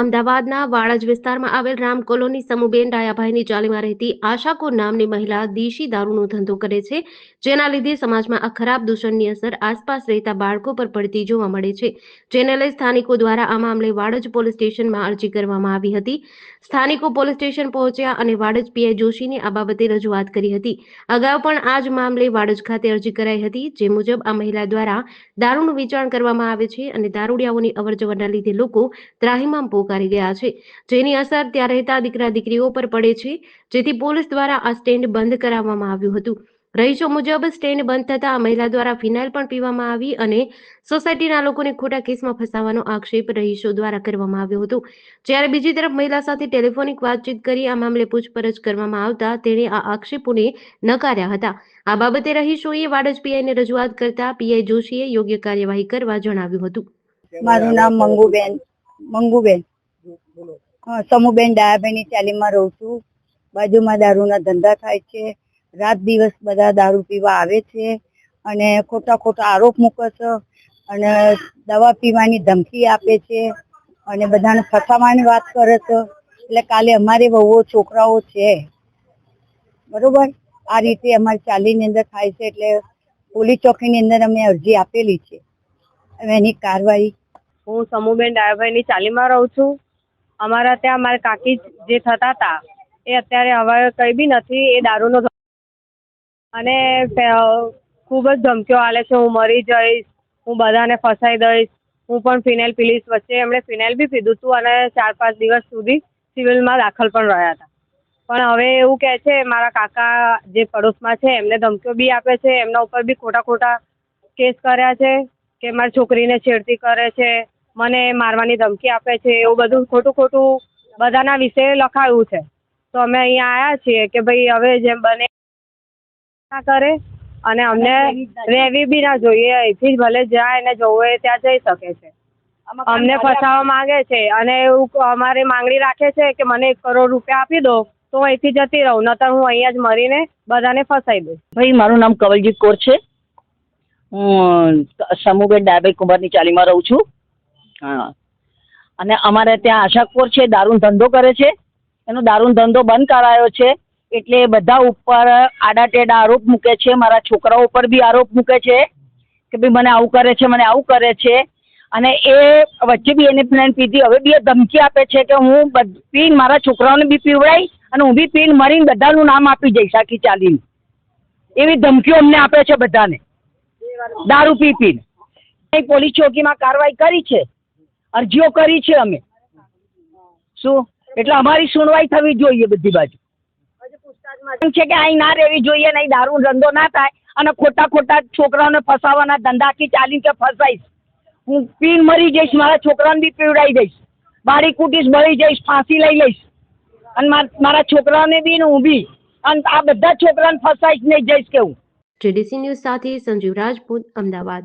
અમદાવાદના વાડજ વિસ્તારમાં આવેલ રામ કોલોની સમુબેન ડાયાભાઈની ચાલીમાં રહેતી આશાકો નામની મહિલા દેશી દારૂનો ધંધો કરે છે, જેના લીધે સમાજમાં આ ખરાબ દૂષણની અસર આસપાસ રહેતા બાળકો પર પડતી જોવા મળે છે. જેને લઈ સ્થાનિકો દ્વારા આ મામલે વાડજ પોલીસ સ્ટેશનમાં અરજી કરવામાં આવી હતી. સ્થાનિકો પોલીસ સ્ટેશન પહોંચ્યા અને વાડજ પીઆઈ જોશીને આ બાબતે રજૂઆત કરી હતી. અગાઉ પણ આ જ મામલે વાડજ ખાતે અરજી કરાઈ હતી, જે મુજબ આ મહિલા દ્વારા દારૂનું વેચાણ કરવામાં આવે છે અને દારૂડિયાઓની અવરજવરના લીધે લોકો ત્રાહિમામ પોકારી ગયા છે. જેની અસર ત્યાં રહેતા દીકરા દીકરીઓ પર પડે છે. જેથી પોલીસ દ્વારા આ સ્ટેન્ડ બંધ કરાવવામાં આવ્યું હતું. રહીશો મુજબ સ્ટેન્ડ બંધ થતા મહિલા દ્વારા ફિનાઇલ પણ પીવામાં આવી અને સોસાયટીના લોકોને ખોટા કેસમાં ફસાવાનો આક્ષેપ રહીશો દ્વારા કરવામાં આવ્યો હતો. જ્યારે બીજી તરફ મહિલા સાથે ટેલિફોનિક વાતચીત કરી આ મામલે પૂછપરછ કરવામાં આવતા તેણે આ આક્ષેપોને નકાર્યા હતા. આ બાબતે રહીશોએ વાડજ પીઆઈને રજૂઆત કરતા પીઆઈ જોશીએ યોગ્ય કાર્યવાહી કરવા જણાવ્યું હતું. મારું નામ મંગુબેન મંગુબેન. હા, સમુબેન ડાયાભાઈની ચાલીમાં રહું છું. બાજુમાં દારૂના ધંધા થાય છે. રાત દિવસ બધા દારૂ પીવા આવે છે અને ખોટા ખોટા આરોપ મૂકે છે અને દવા પીવાની ધમકી આપે છે અને બધાને ફસાવાની વાત કરે છે એટલે કાલે અમારે વહુઓ છોકરાઓ છે. બરોબર? આ રીતે અમારી ચાલીની અંદર થાય છે એટલે પોલીસ ચોકીની અંદર અમે અરજી આપેલી છે. હવે એની કાર્યવાહી હું સમુબેન ડાયાભાઈની ચાલીમાં રહું છું. અમારા ત્યાં મારા કાકી જે થતા હતા, એ અત્યારે હવે કંઈ બી નથી, એ દારૂનો અને ખૂબ જ ધમકીઓ આલે છે, હું મરી જઈશ, હું બધાને ફસાઈ દઈશ, હું પણ ફિનાઇલ પી લઈશ વચ્ચે એમણે ફિનાઇલ બી પીધું હતું અને ચાર પાંચ દિવસ સુધી સિવિલમાં દાખલ પણ રહ્યા હતા. પણ હવે એવું કહે છે, મારા કાકા જે પડોશમાં છે, એમને ધમકીઓ બી આપે છે, એમના ઉપર બી ખોટા ખોટા કેસ કર્યા છે, કે મારી છોકરીને છેડતી કરે છે મને મારવાની ધમકી આપે છે એવું બધું ખોટું ખોટું બધાના વિશે લખાયું છે. તો અમે અહીંયા આવ્યા છીએ કે ભાઈ હવે જેમ બને ના કરે અને અમને રહેવી બી ના જોઈએ અહીંથી જ ભલે જાય એને જવું હોય ત્યાં જઈ શકે છે. અમને ફસાવવા માંગે છે અને એવું અમારી માંગણી રાખે છે કે મને એક કરોડ રૂપિયા આપી દો તો હું અહીંથી જતી રહું નતર હું અહીંયા જ મરીને બધાને ફસાઈ દઉં. ભાઈ મારું નામ કવલજીત કોર છે. હું સમુબેન ડાયાભાઈ કુંભારની ચાલીમાં રહું છું. હા. અને અમારે ત્યાં આશાકોર છે, દારૂનો ધંધો કરે છે. એનો દારૂનો ધંધો બંધ કરાયો છે. એટલે બધા ઉપર આડાટેડા આરોપ મૂકે છે. મારા છોકરાઓ ઉપર બી આરોપ મૂકે છે કે ભાઈ મને આવું કરે છે, મને આવું કરે છે. અને એ વચ્ચે બી એને પ્લેન પીધી. હવે બી એ ધમકી આપે છે કે હું પીને મારા છોકરાઓને બી પીવડાવીશ અને હું બી પીન મરીને બધાનું નામ આપી જઈશ આખી ચાલીને. એવી ધમકીઓ અમને આપે છે બધાને. દારૂ પી પીને પોલીસ ચોકીમાં કાર્યવાહી કરી છે. અરજીઓ કરી છે અમે. શું? એટલે અમારી સુનવાઈ થવી જોઈએ બધી બાજુ. છે કે અહીં ના રહેવી જોઈએ નહીં દારૂ ધંધો ના થાય અને ખોટા ખોટા છોકરાઓને ફસાવાના ધંધાથી ચાલીને કે ફસાઈશ. હું પીન મરી જઈશ, મારા છોકરાને બી પીવડાવી દઈશ. બાળી કૂટીશ મળી જઈશ, ફાંસી લઈ લઈશ. અને માર- છોકરાઓને બી ને હું બી. અને આ બધા છોકરાને ફસાઈશ, નહીં જઈશ કેવું જેડીસી ન્યૂઝ સાથે સંજીવ રાજપૂત, અમદાવાદ.